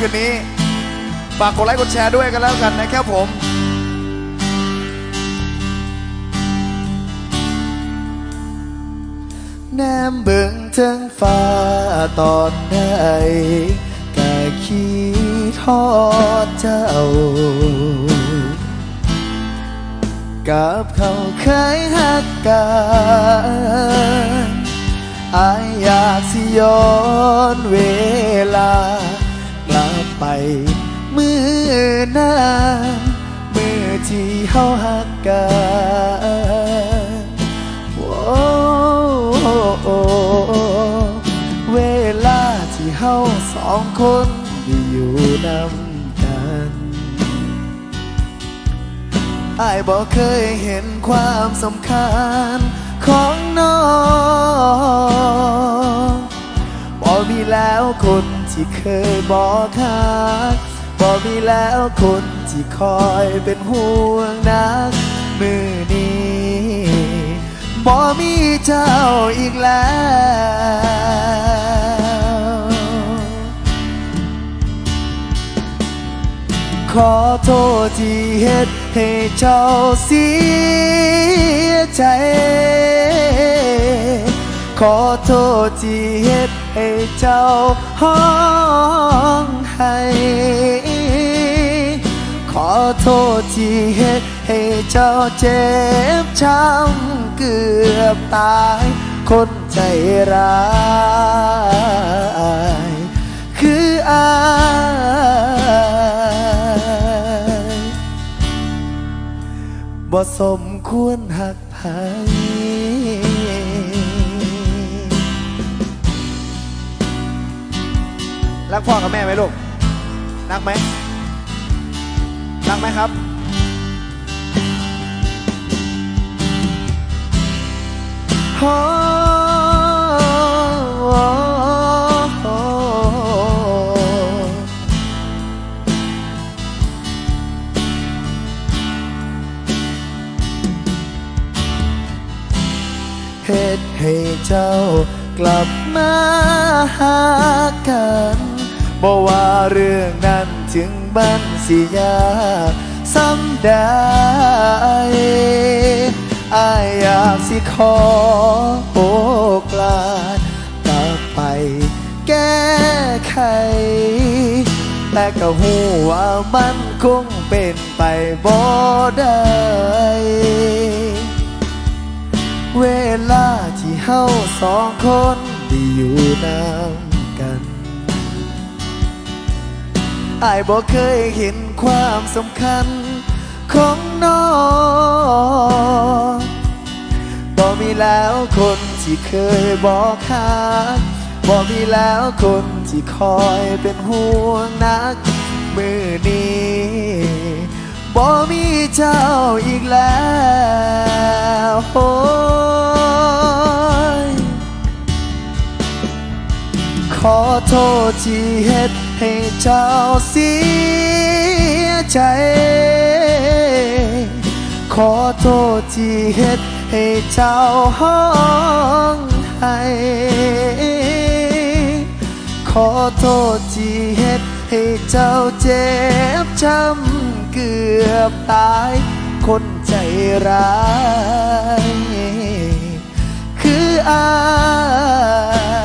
คืนนี้ฝากกดไลค์กดแชร์ด้วยกันแล้วกันนะครับผมแนมเบิ่งเทิงฟ้าตอนใดกะคิดทอดเจ้า กับเขาเคยหักกันอายอยากสิย้อนเวลา ไป มือนั้นมือที่เฮาหักกันโอ้โอเวลาที่เฮาสองคนได้อยู่นำกันอายบอกเคยเห็นความสำคัญของน้องบอกมีแล้วคน ที่เคยบอกคักบอกมีแล้วคนที่คอยเป็นห่วงนัก มือนี้บอกมีเจ้าอีกแล้วขอโทษที่เหตุให้เจ้าเสียใจ ขอโทษที่เหตุ ให้เจ้าห้องให้ขอโทษที่เหตุให้เจ้าเจ็บช้ำเกือบตายคนใจร้ายคืออายบ่สมควรหักไผ รักพ่อกับแม่ไหมลูก รักไหม รักไหมครับ โเหตุให้เจ้ากลับมาหากัน บอกว่าเรื่องนั้นถึงบันสิยากซ้ำได้อายอยากสิขอโอกาสกลับไปแก้ไข แต่ก็หูว่ามันคงเป็นไปบ่ได้เวลาที่เฮาสองคนได้อยู่นำกัน อายบอกเคยเห็นความสำคัญของน้องบอกมีแล้วคนที่เคยบอกคักบอกมีแล้วคนที่คอยเป็นห่วงนัก มือนี้บอกมีเจ้าอีกแล้วโอ้ยขอโทษที่เหตุ ให้เจ้าเสียใจ ขอโทษที่เหตุให้เจ้าห้องให้ขอโทษที่เหตุให้เจ้าเจ็บช้ำเกือบตายคนใจร้าย คืออา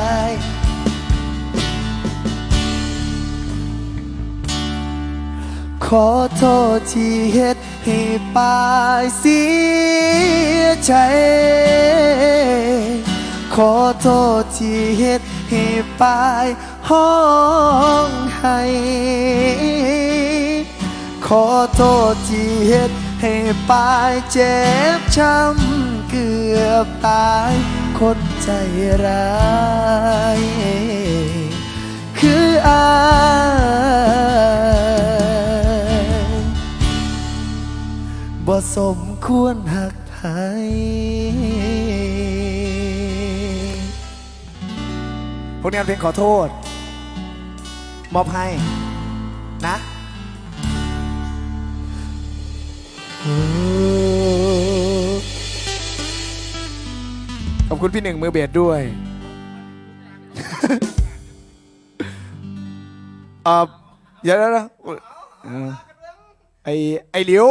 ย อโทษที่เหตุให้ปายเสียใจ ขอโทษที่เหตุให้ปายห้องให้ขอโทษที่เหตุให้ปายเจ็บช้ำเกือบตายคนใจร้าย คืออาย บ่สมควรหักไผพวกนี้เพลงขอโทษ มอบให้ นะขอบคุณพี่หนึ่งมือเบสด้วยเอ่อเดี๋ยวนะเออไอไอหลิว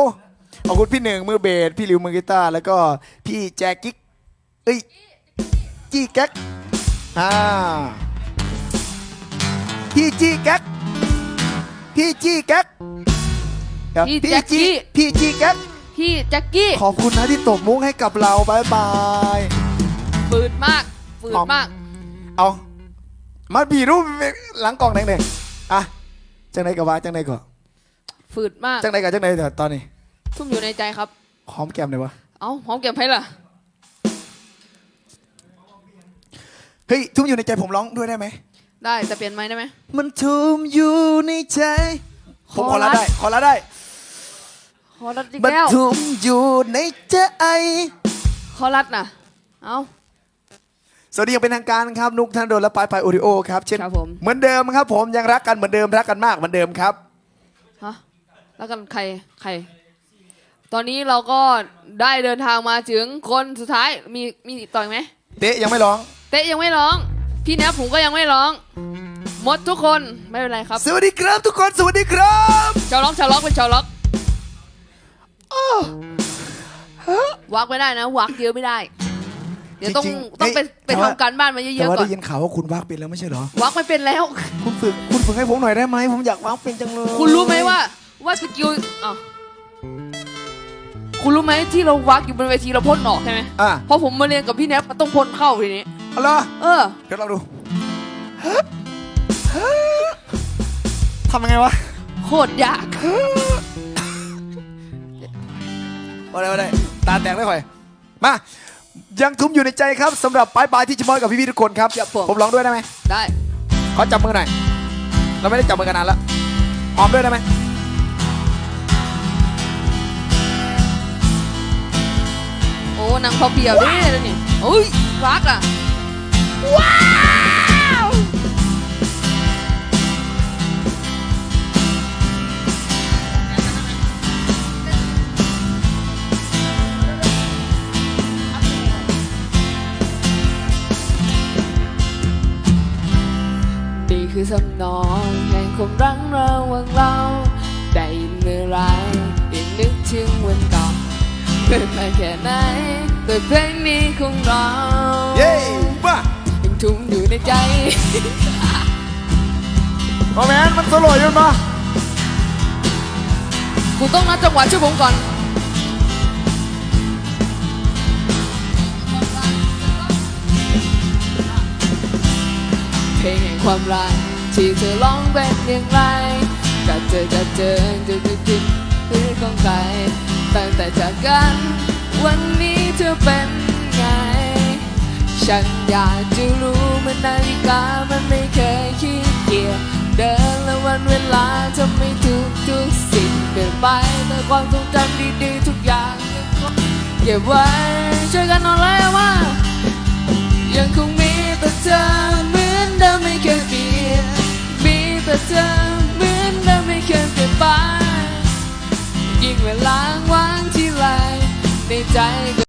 ขอบคุณพี่หนึ่งมือเบสพี่หลิวมือกีตาร์แล้วก็พี่แจ็คกิ๊กเอ้ยจี้แก๊กอ่าพี่จี้แก๊กพี่จี้แก๊กเดี๋ยวพี่แจ็คกี้พี่จี้แก๊กพี่แจ็คกี้ขอบคุณนะที่ตบมุกให้กับเราบายบาย ฝืดมากฝืดมาก เอามาบีรูปหลังกล่องแดงๆอะจังไหนกับว่าจังไหนก่อนฝืดมาก จังไหนกับจังไหนเดี๋ยวตอนนี้ ทุ่มอยู่ในใจครับ หอมแก้มเลยวะ เอ้าหอมเก็บให้ล่ะ เฮ้ย ทุ่มอยู่ในใจผมร้องด้วยได้ไหม ได้แต่เปลี่ยนไหมค์ได้ไหม มันทุ่มอยู่ในใจ ผมขอขอรัละดได้ ขอละได้ ขอรัดอีกมันแล้ว ทุ่มอยู่ในใจ ขอรัดน่ะเอ้า สวัสดีอย่างเป็นทางการครับ นุกธนดลและปายปายโอริโอครับ เช่น ครับผม เหมือนเดิมครับผม ยังรักกันเหมือนเดิม รักกันมากเหมือนเดิมครับ ฮะ แล้วกันใคร ใคร ตอนนี้เราก็ได้เดินทางมาถึงคนสุดท้ายมีมีต่อยไหมเตะยังไม่ร้อง เตะยังไม่ร้อง พี่เนี้ยผมก็ยังไม่ร้อง หมดทุกคนไม่เป็นไรครับ สวัสดีครับทุกคนสวัสดีครับชาวล็อกชาวล็อกเป็นชาวล็อกวักไม่ได้นะวักเยอะไม่ได้ เดี๋ยวต้องจริงๆต้องไปเฮ้ยไปแต่ว่า ทำการบ้านมาเยแต่อะๆว่าก่อได้นยินข่าวว่าคุณวากเป็นแล้วไม่ใช่เหรอ วักไม่เป็นแล้ว คุณฝึกคุณฝึกให้ผมหน่อยได้ไหมผมอยากวากเป็นจังเลยคุณรู้ไหมว่าว่าสกิลอ้าว คุณรู้ไหมที่เราวักอยู่บนเวทีเราพ่นออกใช่ไหมอะพอผมมาเรียนกับพี่แนทมันต้องพ่นเข้าทีนี้ เอาล่ะเออ เดี๋ยวลองดูทำยังไงวะโคตรยาก มาได้มาได้ตาแตกได้ค่อย มา ยังทุ้มอยู่ในใจครับสำหรับปลายปลายที่จะมอยกับพี่ๆทุกคนครับ ครับผม ผมร้องด้วยได้ไหมได้ ขอจับมือหน่อย เราไม่ได้จับมือกันนานแล้วหอมด้วยได้ไหม โอ้นางพอเพียวดิแล้วนี่โอ้ยวักอะว้าวนี่คือสำนองแห่งความรักระหว่างเราได้ยินเมื่อไรยังนึกถึงวันก่าเป็นมาแค่ไหน แต่เพลงนี้ของเราเย้บ้ายังทุ่มอยู่ในใจโอแมนมันโซโล่อยืนมากูต้องนัดจังหวะช่วยผมก่อนเพลงแห่งความรักที่เธอร้องเป็นอย่างไรก็เจอจะเจอจะจะคิดคือของใครตั้งแต่จากกันวันนี้ เธอเป็นไง ฉันอยากจะรู้มันนาฬิกามันไม่เคยขี้เกียจเดินและวันเวลาทำให้ทุกทุกๆสิ่งเปลี่ยนไป แต่ความทรงจำดีๆทุกอย่างยังคงเก็บไว้ช่วยกันนอนแล้วว่า ยังคงมีแต่เธอเหมือนเดิมไม่เคยเปลี่ยนมีแต่เธอเหมือนเดิมไม่เคยเปลี่ยนไปยิ่งเวลาว่างที่ไรในใจก็